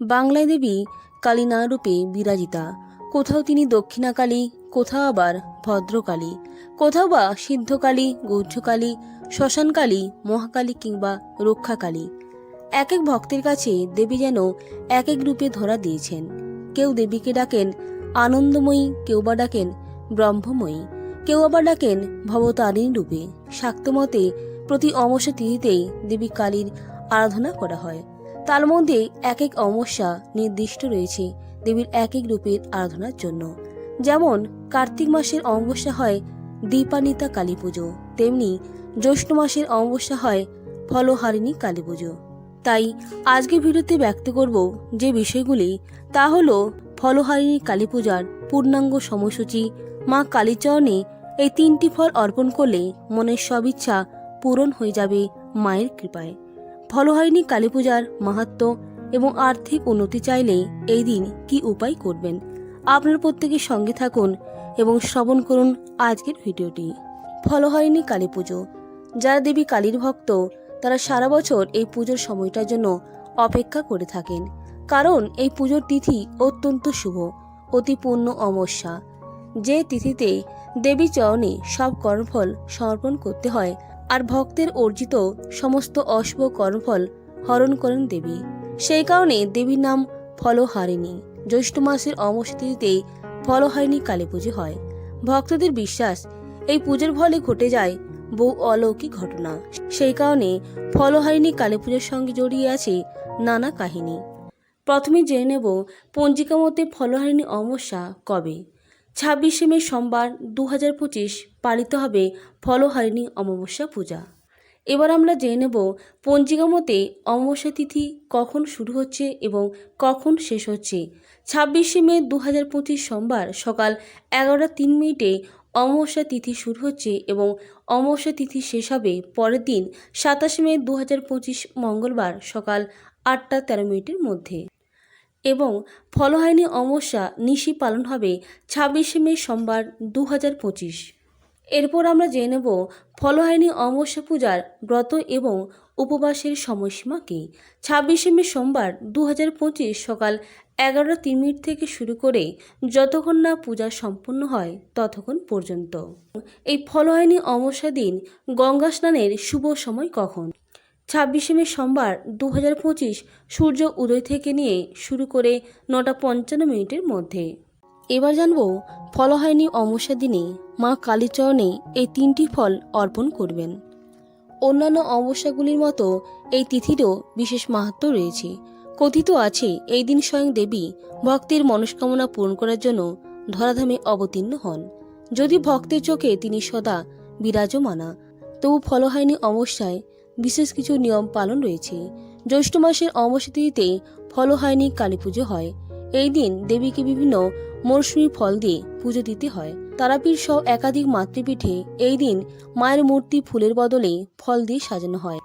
বাংলায় দেবী কালী রূপে বিরাজিতা। কোথাও তিনি দক্ষিণাকালী, কোথাও আবার ভদ্রকালী। কোথাও বা সিদ্ধকালী গৌহ্যকালী শ্মশানকালী, মহাকালী কিংবা রক্ষাকালী। এক এক ভক্তের কাছে দেবী যেন এক এক রূপে ধরা দিয়েছেন। কেউ দেবীকে ডাকেন আনন্দময়ী, কেউ বা ডাকেন ব্রহ্মময়ী, কেউ আবার ডাকেন ভবতারিণী রূপে। শাক্তমতে প্রতি অমাবস্যা তিথিতেই দেবী কালীর আরাধনা করা হয়। তার মধ্যে এক এক অমাবস্যা নির্দিষ্ট রয়েছে দেবীর এক এক রূপের আরাধনার জন্য। যেমন কার্তিক মাসের অমাবস্যা হয় দীপানিতা কালী পুজো, তেমনি জ্যৈষ্ঠ মাসের অমাবস্যা হয় ফলহারিণী কালী পুজো। তাই আজকে ভিডিওতে ব্যক্ত করব যে বিষয়গুলি, তা হল ফলহারিণী কালী পূজার পূর্ণাঙ্গ সময়সূচি, মা কালীচরণে এই তিনটি ফল অর্পণ করলে মনের সব ইচ্ছা পূরণ হয়ে যাবে মায়ের কৃপায়। ফলহারিণী কালী পূজার মাহাত্ম এবং আর্থিক উন্নতি চাইলে এই দিন কি উপায় করবেন? আপনার প্রত্যেকের সঙ্গে থাকুন এবং শ্রবণ করুন আজকের ভিডিওটি। ফলহারিণী কালী পুজো। যারা দেবী কালীর ভক্ত, তারা সারা বছর এই পুজোর সময়টার জন্য অপেক্ষা করে থাকেন। কারণ এই পুজোর তিথি অত্যন্ত শুভ, অতি পূর্ণ অমাবস্যা। যে তিথিতে দেবী চরণে সব কর্মফল সমর্পণ করতে হয় আর ভক্তের অর্জিত সমস্ত অশুভ কর্মফল হরণ করেন দেবী। সেই কারণে দেবীর নাম ফলহারিণী। জ্যৈষ্ঠ মাসের অমাবস্যা তিথিতে ফলহারিণী কালী পুজো হয়। ভক্তদের বিশ্বাস, এই পুজোর ফলে ঘটে যায় বহু অলৌকিক ঘটনা। সেই কারণে ফলহারিণী কালী পুজোর সঙ্গে জড়িয়ে আছে নানা কাহিনী। প্রথমে জেনে নেব পঞ্জিকা মতে ফলহারিণী অমাবস্যা কবে। ছাব্বিশে মে সোমবার দু হাজার পঁচিশ পালিত হবে ফলহারিণী অমাবস্যা পূজা। এবার আমরা জেনে নেব পঞ্জিকা মতে অমাবস্যা তিথি কখন শুরু হচ্ছে এবং কখন শেষ হচ্ছে। ছাব্বিশে মে দু হাজার পঁচিশ সোমবার সকাল এগারোটা তিন মিনিটে অমাবস্যা তিথি শুরু হচ্ছে এবং অমাবস্যা তিথি শেষ হবে পরের দিন সাতাশে মে দু হাজার পঁচিশ মঙ্গলবার সকাল আটটা তেরো মিনিটের মধ্যে। এবং ফলহারিণী অমাবস্যা নিশি পালন হবে ছাব্বিশে মে সোমবার দু হাজার পঁচিশ। এরপর আমরা জেনে নেব ফলহারিণী অমাবস্যা পূজার ব্রত এবং উপবাসের সময়সীমা কী। ছাব্বিশে মে সোমবার দু হাজার পঁচিশ সকাল এগারোটা তিন মিনিট থেকে শুরু করে যতক্ষণ না পূজা সম্পূর্ণ হয় ততক্ষণ পর্যন্ত। এই ফলহারিণী অমাবস্যা দিন গঙ্গা স্নানের শুভ সময় কখন? ছাব্বিশে মে সোমবার দু হাজার পঁচিশ সূর্য উদয় থেকে নিয়ে শুরু করে নটা পঞ্চান্ন মিনিটের মধ্যে। এবার জানব হয়নি অমাবস্যা দিনে মা কালীচরণে এই তিনটি ফল অর্পণ করবেন। অন্যান্য অমাবস্যাগুলির মতো এই তিথিরও বিশেষ মাহাত্ম রয়েছে। কথিত আছে, এই দিন স্বয়ং দেবী ভক্তের মনস্কামনা পূরণ করার জন্য ধরাধামে অবতীর্ণ হন। যদি ভক্তের চোখে তিনি সদা বিরাজমানা, তবু ফল হয়নি অমাবস্যায় বিশেষ কিছু নিয়ম পালন রয়েছে। জ্যৈষ্ঠ মাসের অমাবস্যা তিথিতে ফলহারিণী কালী পুজো হয়। এই দিন দেবীকে বিভিন্ন মরশুমি ফল দিয়ে পুজো দিতে হয়। তারাপীঠ সহ একাধিক মাতৃপীঠে এই দিন মায়ের মূর্তি ফুলের বদলে ফল দিয়ে সাজানো হয়।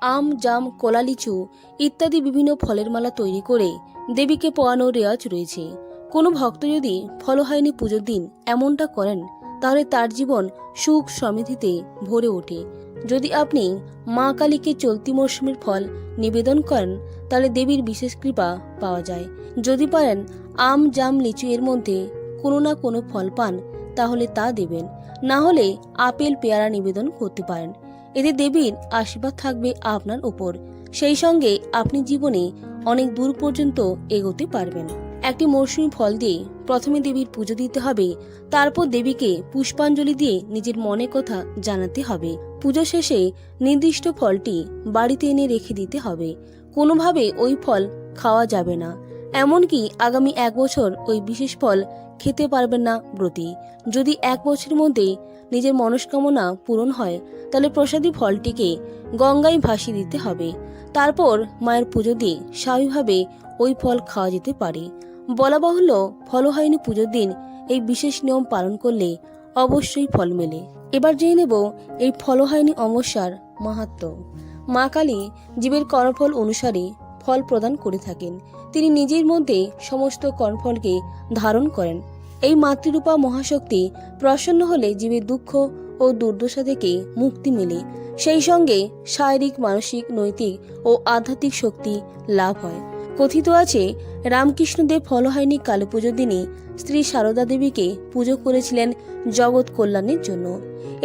আম, জাম, কলা, লিচু ইত্যাদি বিভিন্ন ফলের মালা তৈরি করে দেবীকে পোয়ানোর রেওয়াজ রয়েছে। কোনো ভক্ত যদি ফলহারিণী পুজোর দিন এমনটা করেন তাহলে তার জীবন সুখ সমৃদ্ধিতে ভরে ওঠে। যদি আপনি মা কালীকে চলতি মরশুমের ফল নিবেদন করেন, তাহলে দেবীর বিশেষ কৃপা পাওয়া যায়। যদি পারেন আম, জাম, লিচু এর মধ্যে কোনো না কোনো ফল পান, তাহলে তা দেবেন। না হলে আপেল, পেয়ারা নিবেদন করতে পারেন। এতে দেবীর আশীর্বাদ থাকবে আপনার উপর। সেই সঙ্গে আপনি জীবনে অনেক দূর পর্যন্ত এগোতে পারবেন। একটি মৌসুমি ফল দিয়ে প্রথমে দেবীর পুজো দিতে হবে, তারপর দেবীকে পুষ্পাঞ্জলি দিয়ে নিজের মনে কথা জানাতে হবে। পুজো শেষে নির্দিষ্ট ফলটি বাড়িতে এনে রেখে দিতে হবে। কোনোভাবে ওই ফল খাওয়া যাবে না। এমনকি আগামী এক বছর ওই বিশেষ ফল খেতে পারবেন না ব্রতী। যদি এক বছরের মধ্যে নিজের মনস্কামনা পূরণ হয়, তাহলে প্রসাদী ফলটিকে গঙ্গায় ভাসিয়ে দিতে হবে। তারপর মায়ের পুজো দিয়ে স্বাভাবিকভাবে ওই ফল খাওয়া যেতে পারে। বলা বাহুল্য ফলহারিণী পুজোর দিন, এই বিশেষ নিয়ম পালন করলে অবশ্যই ফল মেলে। এবার জেনে নেব এই ফলহারিণী অমাবস্যার মাহাত্ম। মা কালী জীবের কর্মফল অনুসারে ফল প্রদান করে থাকেন। তিনি নিজের মধ্যে সমস্ত কর্মফলকে ধারণ করেন। এই মাতৃরূপা মহাশক্তি প্রসন্ন হলে জীবের দুঃখ ও দুর্দশা থেকে মুক্তি মেলে। সেই সঙ্গে শারীরিক, মানসিক, নৈতিক ও আধ্যাত্মিক শক্তি লাভ হয়। কথিত আছে, রামকৃষ্ণদেব ফল হয়নি কালী পুজোর দিনে। স্ত্রী সারদা দেবীকে পুজো করেছিলেন জগৎ কল্যাণের জন্য।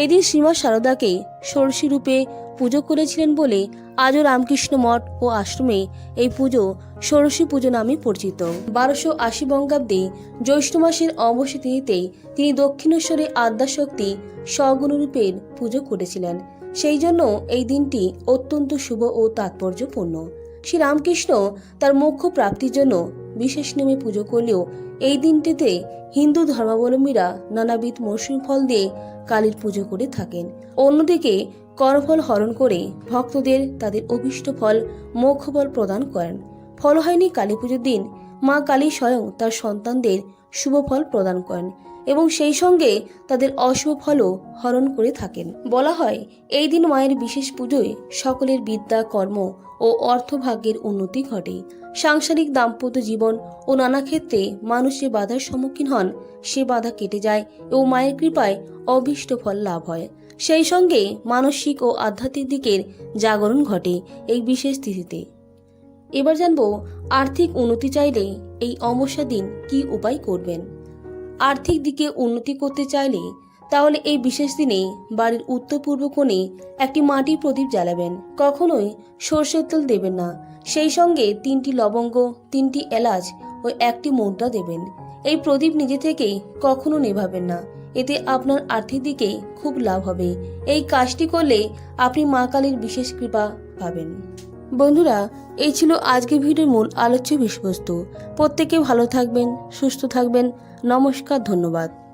এদিন শ্রীমা সারদাকে ষোড়শী রূপে পুজো করেছিলেন বলে আজও রামকৃষ্ণ মঠ ও আশ্রমে এই পুজো ষোড়শী পুজো নামে পরিচিত। বারোশো আশি বঙ্গাব্দে জ্যৈষ্ঠ মাসের অমাবস্যা তিনি দক্ষিণেশ্বরে আদ্যাশক্তি স্বগুণরূপের পুজো করেছিলেন। সেই জন্য এই দিনটি অত্যন্ত শুভ ও তাৎপর্যপূর্ণ। শ্রী রামকৃষ্ণ তার মোক্ষ প্রাপ্তির জন্য বিশেষ নেমে পুজো করলেও এই দিনটিতে হিন্দু ধর্মাবলম্বীরা নানাবিধ মৌসুমী ফল দিয়ে কালীর পুজো করে থাকেন। অন্যদিকে করফল হরণ করে ভক্তদের তাদের অভিষ্ট ফল মোক্ষফল প্রদান করেন। ফল হয়নি কালী পুজোর দিন মা কালী স্বয়ং তার সন্তানদের শুভ ফল প্রদান করেন এবং সেই সঙ্গে তাদের অশুভ ফলও হরণ করে থাকেন। বলা হয়, এই দিন মায়ের বিশেষ পুজোয় সকলের বিদ্যা, কর্ম ও অর্থভাগ্যের উন্নতি ঘটে। সাংসারিক দাম্পত্য জীবন ও নানা ক্ষেত্রে মানুষ যে বাধার সম্মুখীন হন, সে বাধা কেটে যায় এবং মায়ের কৃপায় অভীষ্ট ফল লাভ হয়। সেই সঙ্গে মানসিক ও আধ্যাত্মিক দিকের জাগরণ ঘটে এই বিশেষ তিথিতে। এবার জানব আর্থিক উন্নতি চাইলে এই অমাবস্যা দিন কি উপায় করবেন। আর্থিক দিকে উন্নতি করতে চাইলে তাহলে এই বিশেষ দিনে বাড়ির উত্তর পূর্ব কোণে একটি মাটির প্রদীপ জ্বালাবেন। কখনোই সর্ষের তেল দেবেন না। সেই সঙ্গে তিনটি লবঙ্গ, তিনটি এলাচ ও একটি মুদ্রা দেবেন। এই প্রদীপ নিজে থেকে কখনো নেভাবেন না। এতে আপনার আর্থিক দিকে খুব লাভ হবে। এই কাজটি করলে আপনি মা কালীর বিশেষ কৃপা পাবেন। বন্ধুরা, এই ছিল আজকের ভিডিওর মূল আলোচ্য বিষয়বস্তু। প্রত্যেকে ভালো থাকবেন, সুস্থ থাকবেন। নমস্কার, ধন্যবাদ।